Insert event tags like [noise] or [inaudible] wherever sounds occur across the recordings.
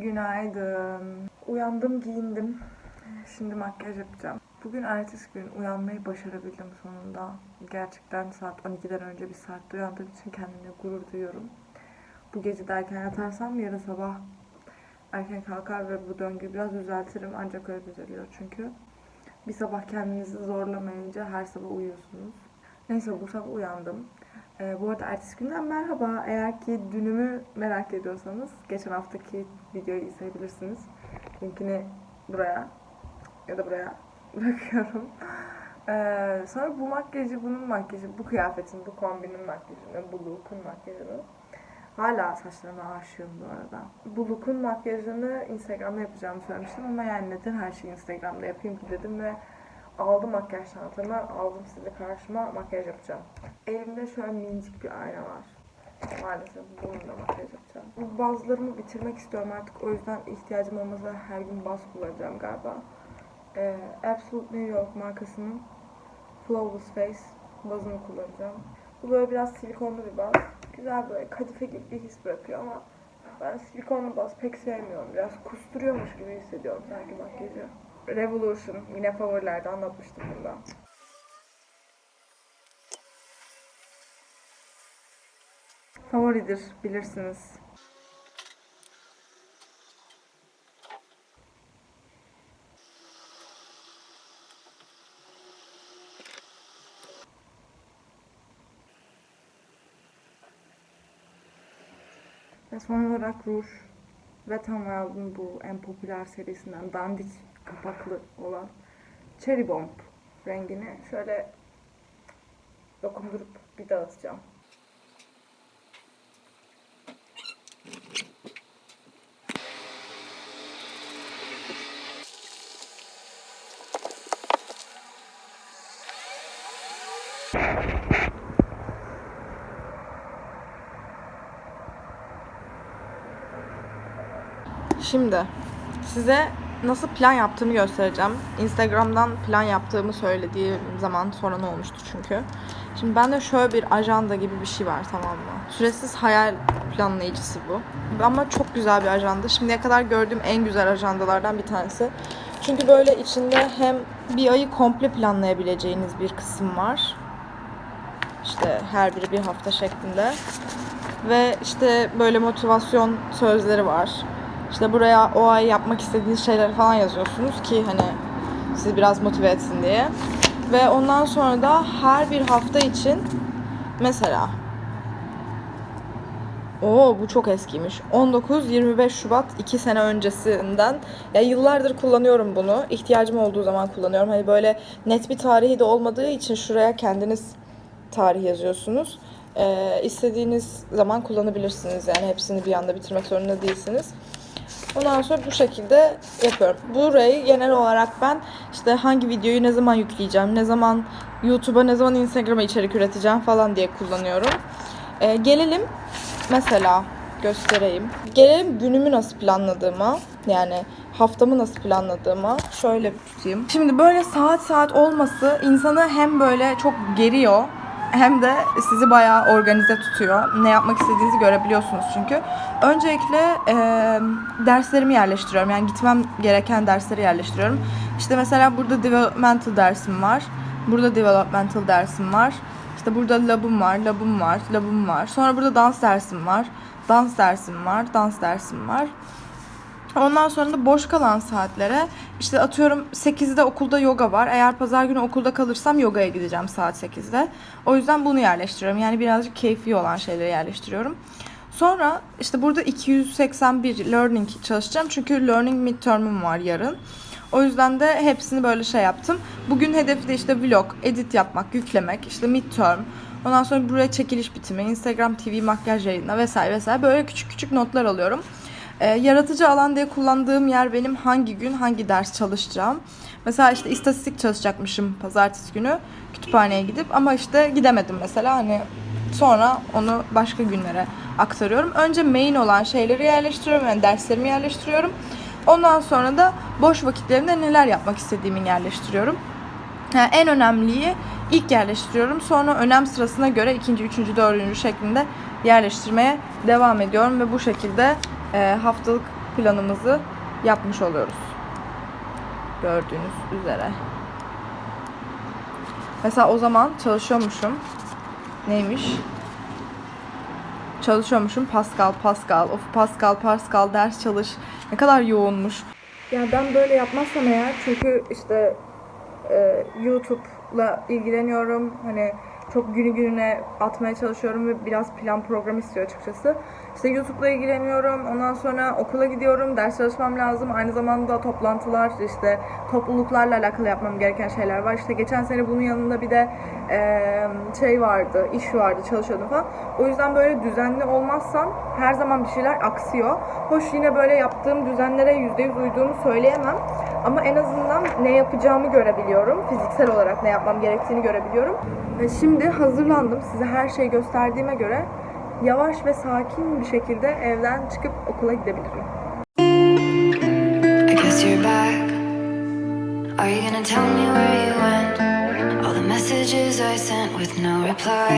Günaydın. Uyandım, giyindim. Şimdi makyaj yapacağım. Bugün ertesi gün uyanmayı başarabildim sonunda. Gerçekten saat 12'den önce bir saatte uyandığım için kendimle gurur duyuyorum. Bu gece de erken yatarsam yarın sabah erken kalkar ve bu döngüyü biraz düzeltirim. Ancak öyle düzeliyor çünkü. Bir sabah kendinizi zorlamayınca her sabah uyuyorsunuz. Neyse bu sabah uyandım. Ee, bu arada ertesi günden merhaba. Eğer ki dünümü merak ediyorsanız geçen haftaki videoyu izleyebilirsiniz. Linkini buraya ya da buraya [laughs] bırakıyorum. Ee, sonra bu makyajı, bunun makyajı, bu kıyafetin, bu kombinin makyajını, bu look'un makyajını Hala saçlarıma aşığım bu arada. Bu look'un makyajını Instagram'da yapacağımı söylemiştim ama yani neden her şeyi Instagram'da yapayım ki dedim ve aldım makyaj çantamı, aldım sizi karşıma makyaj yapacağım. Elimde şöyle minicik bir ayna var. Maalesef bununla makyaj yapacağım. Bu bazlarımı bitirmek istiyorum artık o yüzden ihtiyacım olmasa her gün baz kullanacağım galiba. Ee, Absolute New York markasının Flawless Face bazını kullanacağım. Bu böyle biraz silikonlu bir baz. Güzel böyle kadife gibi bir his bırakıyor ama ben silikonlu baz pek sevmiyorum. Biraz kusturuyormuş gibi hissediyorum sanki makyajı. Revolution yine favorilerde anlatmıştım bunda. Favoridir bilirsiniz. Ve son olarak ruj. Ve aldım bu en popüler serisinden dandik kapaklı olan Cherry Bomb rengini şöyle dokundurup bir dağıtacağım. Şimdi size nasıl plan yaptığımı göstereceğim. Instagram'dan plan yaptığımı söylediğim zaman soran olmuştu çünkü. Şimdi bende şöyle bir ajanda gibi bir şey var tamam mı? Süresiz hayal planlayıcısı bu. Ama çok güzel bir ajanda. Şimdiye kadar gördüğüm en güzel ajandalardan bir tanesi. Çünkü böyle içinde hem bir ayı komple planlayabileceğiniz bir kısım var. İşte her biri bir hafta şeklinde. Ve işte böyle motivasyon sözleri var. İşte buraya o ay yapmak istediğiniz şeyleri falan yazıyorsunuz ki hani sizi biraz motive etsin diye. Ve ondan sonra da her bir hafta için mesela Oo bu çok eskiymiş. 19-25 Şubat 2 sene öncesinden. Ya yıllardır kullanıyorum bunu. İhtiyacım olduğu zaman kullanıyorum. Hani böyle net bir tarihi de olmadığı için şuraya kendiniz tarih yazıyorsunuz. Ee, istediğiniz zaman kullanabilirsiniz. Yani hepsini bir anda bitirmek zorunda değilsiniz. Ondan sonra bu şekilde yapıyorum. Burayı genel olarak ben işte hangi videoyu ne zaman yükleyeceğim, ne zaman YouTube'a, ne zaman Instagram'a içerik üreteceğim falan diye kullanıyorum. Ee, gelelim mesela göstereyim. Gelelim günümü nasıl planladığıma. Yani haftamı nasıl planladığıma. Şöyle tutayım. Şimdi böyle saat saat olması insanı hem böyle çok geriyor hem de sizi bayağı organize tutuyor. Ne yapmak istediğinizi görebiliyorsunuz çünkü. Öncelikle e, derslerimi yerleştiriyorum. Yani gitmem gereken dersleri yerleştiriyorum. İşte mesela burada developmental dersim var. Burada developmental dersim var. İşte burada labım var, labım var, labım var. Sonra burada dans dersim var. Dans dersim var, dans dersim var. Ondan sonra da boş kalan saatlere işte atıyorum 8'de okulda yoga var. Eğer pazar günü okulda kalırsam yogaya gideceğim saat 8'de. O yüzden bunu yerleştiriyorum. Yani birazcık keyfi olan şeyleri yerleştiriyorum. Sonra işte burada 281 learning çalışacağım. Çünkü learning midterm'üm var yarın. O yüzden de hepsini böyle şey yaptım. Bugün hedefi de işte vlog, edit yapmak, yüklemek, işte midterm. Ondan sonra buraya çekiliş bitimi, Instagram TV makyaj yayını vesaire vesaire böyle küçük küçük notlar alıyorum. Ee, yaratıcı alan diye kullandığım yer benim hangi gün hangi ders çalışacağım. Mesela işte istatistik çalışacakmışım pazartesi günü kütüphaneye gidip ama işte gidemedim mesela hani sonra onu başka günlere aktarıyorum. Önce main olan şeyleri yerleştiriyorum yani derslerimi yerleştiriyorum. Ondan sonra da boş vakitlerimde neler yapmak istediğimi yerleştiriyorum. Yani en önemliyi ilk yerleştiriyorum. Sonra önem sırasına göre ikinci, üçüncü, dördüncü şeklinde yerleştirmeye devam ediyorum ve bu şekilde e, haftalık planımızı yapmış oluyoruz. Gördüğünüz üzere. Mesela o zaman çalışıyormuşum. Neymiş? Çalışıyormuşum Pascal, Pascal, of Pascal, Pascal ders çalış. Ne kadar yoğunmuş. Yani ben böyle yapmazsam eğer çünkü işte e, YouTube'la ilgileniyorum. Hani çok günü gününe atmaya çalışıyorum ve biraz plan program istiyor açıkçası. İşte YouTube'la ilgileniyorum. Ondan sonra okula gidiyorum. Ders çalışmam lazım. Aynı zamanda toplantılar, işte topluluklarla alakalı yapmam gereken şeyler var. İşte geçen sene bunun yanında bir de e, şey vardı, iş vardı, çalışıyordum falan. O yüzden böyle düzenli olmazsam her zaman bir şeyler aksıyor. Hoş yine böyle yaptığım düzenlere %100 uyduğumu söyleyemem. Ama en azından ne yapacağımı görebiliyorum. Fiziksel olarak ne yapmam gerektiğini görebiliyorum. Şimdi hazırlandım. Size her şeyi gösterdiğime göre yavaş ve sakin bir şekilde evden çıkıp okula gidebilirim. Are you gonna tell me where you went? All the messages I sent with no reply.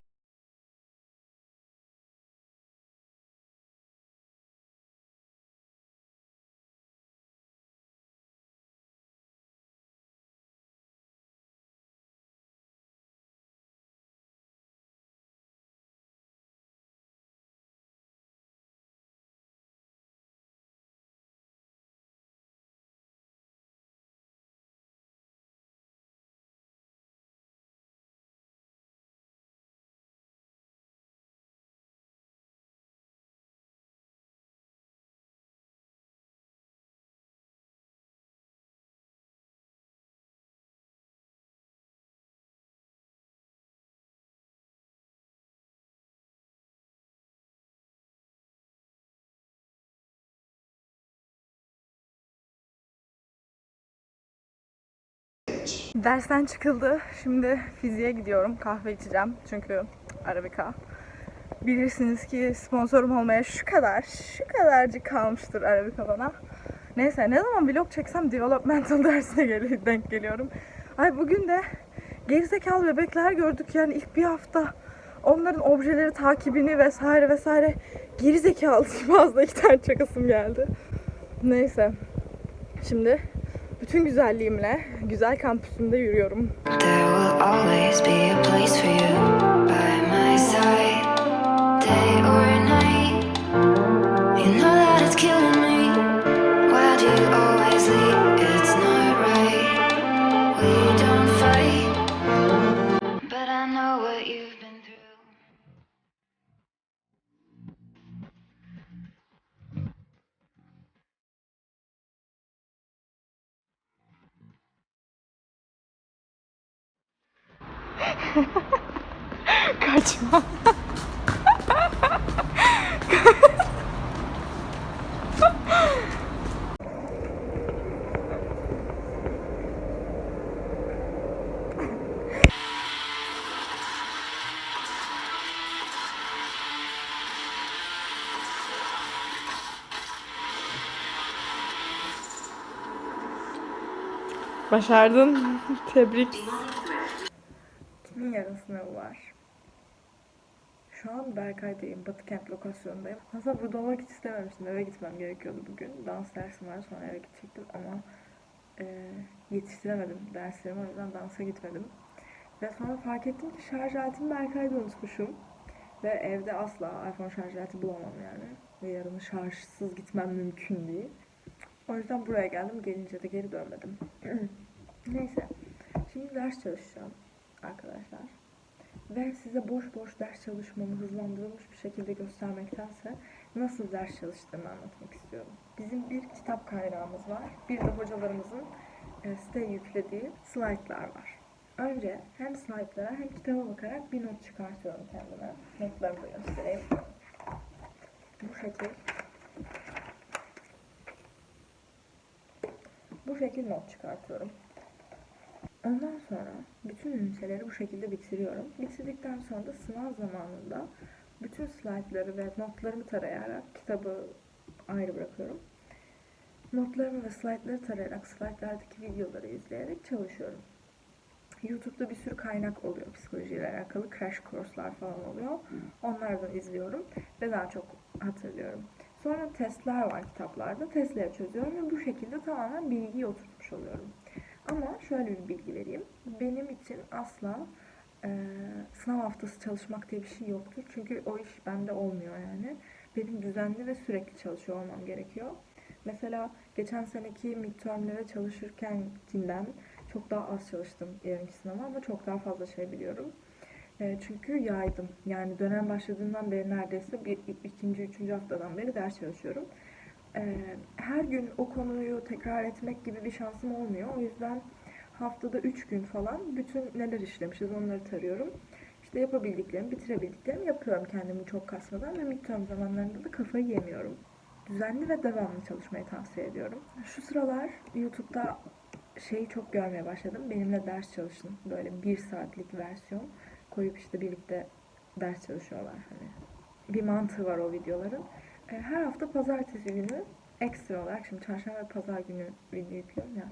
Dersten çıkıldı. Şimdi fiziğe gidiyorum. Kahve içeceğim. Çünkü Arabica. Bilirsiniz ki sponsorum olmaya şu kadar, şu kadarcık kalmıştır Arabica bana. Neyse ne zaman vlog çeksem developmental [laughs] dersine gel denk geliyorum. Ay bugün de gerizekalı bebekler gördük yani ilk bir hafta. Onların objeleri takibini vesaire vesaire gerizekalı [laughs] bazı iki tane çakasım geldi. Neyse. Şimdi bütün güzelliğimle güzel kampüsümde yürüyorum. There will always be a place for you by my side, day or night. Başardın. Tebrik. Kimin yarın sınavı var? Şu an Berkay'dayım. Batı kent lokasyonundayım. Aslında burada olmak hiç istememiştim. Eve gitmem gerekiyordu bugün. Dans dersim var sonra eve gidecektim ama e, yetiştiremedim derslerimi. O yüzden dansa gitmedim. Ve sonra fark ettim ki şarj aletimi Berkay'da unutmuşum. Ve evde asla iPhone şarj aleti bulamam yani. Ve yarın şarjsız gitmem mümkün değil. O yüzden buraya geldim. Gelince de geri dönmedim. [clears throat] Neyse. Şimdi ders çalışacağım arkadaşlar. Ve size boş boş ders çalışmamı hızlandırılmış bir şekilde göstermektense nasıl ders çalıştığımı anlatmak istiyorum. Bizim bir kitap kaynağımız var. Bir de hocalarımızın e, siteye yüklediği slaytlar var. Önce hem slaytlara hem kitaba bakarak bir not çıkartıyorum kendime. Notlarımı da göstereyim. Bu şekil. Bu şekil not çıkartıyorum. Ondan sonra bütün üniteleri bu şekilde bitiriyorum. Bitirdikten sonra da sınav zamanında bütün slaytları ve notlarımı tarayarak kitabı ayrı bırakıyorum. Notlarımı ve slaytları tarayarak slaytlardaki videoları izleyerek çalışıyorum. YouTube'da bir sürü kaynak oluyor psikolojiyle alakalı. Crash kurslar falan oluyor. Onlardan izliyorum ve daha çok hatırlıyorum. Sonra testler var kitaplarda. Testleri çözüyorum ve bu şekilde tamamen bilgiyi oturtmuş oluyorum. Ama şöyle bir bilgi vereyim. Benim için asla e, sınav haftası çalışmak diye bir şey yoktur. Çünkü o iş bende olmuyor yani. Benim düzenli ve sürekli çalışıyor olmam gerekiyor. Mesela geçen seneki midtermlere çalışırkenkinden çok daha az çalıştım yarınki sınava ama çok daha fazla şey biliyorum. E, çünkü yaydım. Yani dönem başladığından beri neredeyse bir, ikinci, üçüncü haftadan beri ders çalışıyorum. E, her gün o konuyu tekrar etmek gibi bir şansım olmuyor. O yüzden haftada üç gün falan bütün neler işlemişiz onları tarıyorum. İşte yapabildiklerimi, bitirebildiklerimi yapıyorum kendimi çok kasmadan ve midterm zamanlarında da kafayı yemiyorum. Düzenli ve devamlı çalışmayı tavsiye ediyorum. Şu sıralar YouTube'da şeyi çok görmeye başladım. Benimle ders çalışın. Böyle bir saatlik versiyon koyup işte birlikte ders çalışıyorlar hani. Bir mantığı var o videoların. E, Her hafta pazartesi günü ekstra olarak şimdi çarşamba ve pazar günü video yüklüyorum ya.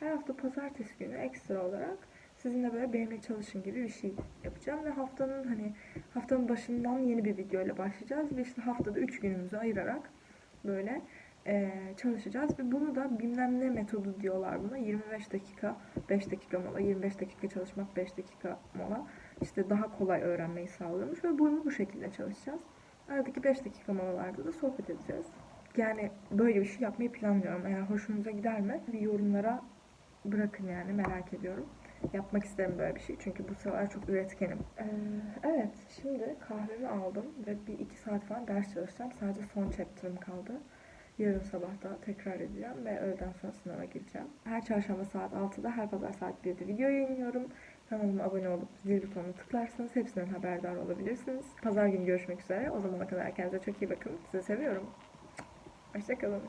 Her hafta pazartesi günü ekstra olarak sizinle böyle benimle çalışın gibi bir şey yapacağım ve haftanın hani haftanın başından yeni bir video ile başlayacağız ve işte haftada 3 günümüzü ayırarak böyle eee, çalışacağız ve bunu da bilmem ne metodu diyorlar buna 25 dakika 5 dakika mola 25 dakika çalışmak 5 dakika mola işte daha kolay öğrenmeyi sağlıyormuş ve bunu bu şekilde çalışacağız. Aradaki 5 dakika molalarda da sohbet edeceğiz. Yani böyle bir şey yapmayı planlıyorum. Eğer hoşunuza gider mi? Bir yorumlara bırakın yani merak ediyorum. Yapmak isterim böyle bir şey çünkü bu sıralar çok üretkenim. Ee, evet şimdi kahvemi aldım ve bir iki saat falan ders çalışacağım. Sadece son chapter'ım kaldı. Yarın sabah da tekrar edeceğim ve öğleden sonra sınava gireceğim. Her çarşamba saat 6'da, her pazar saat 1'de video yayınlıyorum. Kanalıma abone olup zil butonuna tıklarsanız hepsinden haberdar olabilirsiniz. Pazar günü görüşmek üzere. O zamana kadar kendinize çok iyi bakın. Sizi seviyorum. Hoşçakalın.